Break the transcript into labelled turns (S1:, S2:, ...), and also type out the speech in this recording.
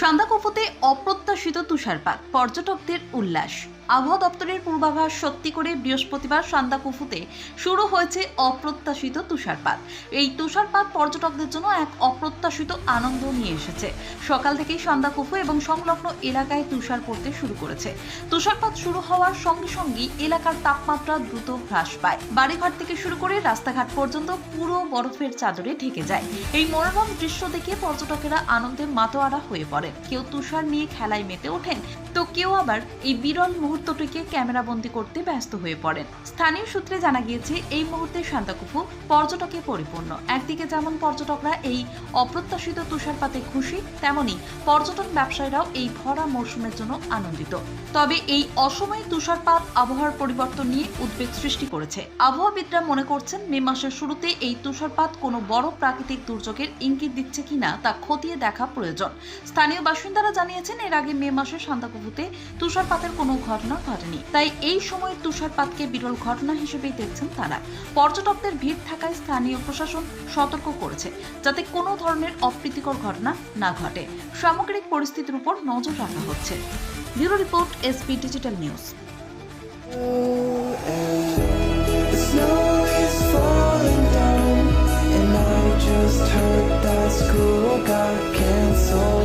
S1: সান্দাকফুতে অপ্রত্যাশিত তুষারপাত, পর্যটকদের উল্লাস। আবহাওয়া দপ্তরের পূর্বাভাস সত্যি করে বৃহস্পতিবার সান্দাকুফুতে শুরু হয়েছে অপ্রত্যাশিত তুষারপাত। এই তুষারপাত পর্যটকদের জন্য এক অপ্রত্যাশিত আনন্দ নিয়ে এসেছে। সকাল থেকেই সান্দাকুফু এবং সংলগ্ন এলাকায় তুষার পড়তে শুরু করেছে। তুষারপাত শুরু হওয়ার সঙ্গে সঙ্গেই এলাকার তাপমাত্রা দ্রুত হ্রাস পায়। বাড়িঘর থেকে শুরু করে রাস্তাঘাট পর্যন্ত পুরো বরফের চাদরে ঢেকে যায়। এই মনোরম দৃশ্য দেখে পর্যটকেরা আনন্দে মাতোয়ারা হয়ে পড়েন কেউ তুষার নিয়ে খেলায় মেতে ওঠেন, তো কেউ আবার এই বিরল মুহূর্তটিকে ক্যামেরাবন্দি করতে ব্যস্ত হয়ে পড়েন। স্থানীয় সূত্রে জানা গিয়েছে, এই মুহূর্তে শান্তাকুফু পর্যটকে পরিপূর্ণ। একদিকে যেমন পর্যটকরা এই অপ্রত্যাশিত তুষারপাতে খুশি, তেমনি পর্যটন ব্যবসায়ীরাও এই ভরা মৌসুমের জন্য আনন্দিত। তবে এই অসময়ে তুষারপাত, আবহাওয়ার পরিবর্তন নিয়ে উদ্বেগ সৃষ্টি করেছে। আবহাওয়াবিদরা মনে করছেন, মে মাসের শুরুতে এই তুষারপাত কোনো বড় প্রাকৃতিক দুর্যোগের ইঙ্গিত দিচ্ছে কিনা তা খতিয়ে দেখা প্রয়োজন। স্থানীয় বাসিন্দারা জানিয়েছেন, এর আগে মে মাসে শান্তাকুফুতে তুষারপাতের কোনো ঘটনা ঘটেনি। তাই এই সময়ের তুষারপাতকে বিরল ঘটনা হিসেবেই দেখছেন তারা। পর্যটকদের ভিড় থাকায় স্থানীয় প্রশাসন সতর্ক করেছে, যাতে কোনো ধরনের অপ্রীতিকর ঘটনা না ঘটে। সামগ্রিক পরিস্থিতির উপর নজর রাখা হচ্ছে। Bureau report, SP digital news.
S2: Got cancelled.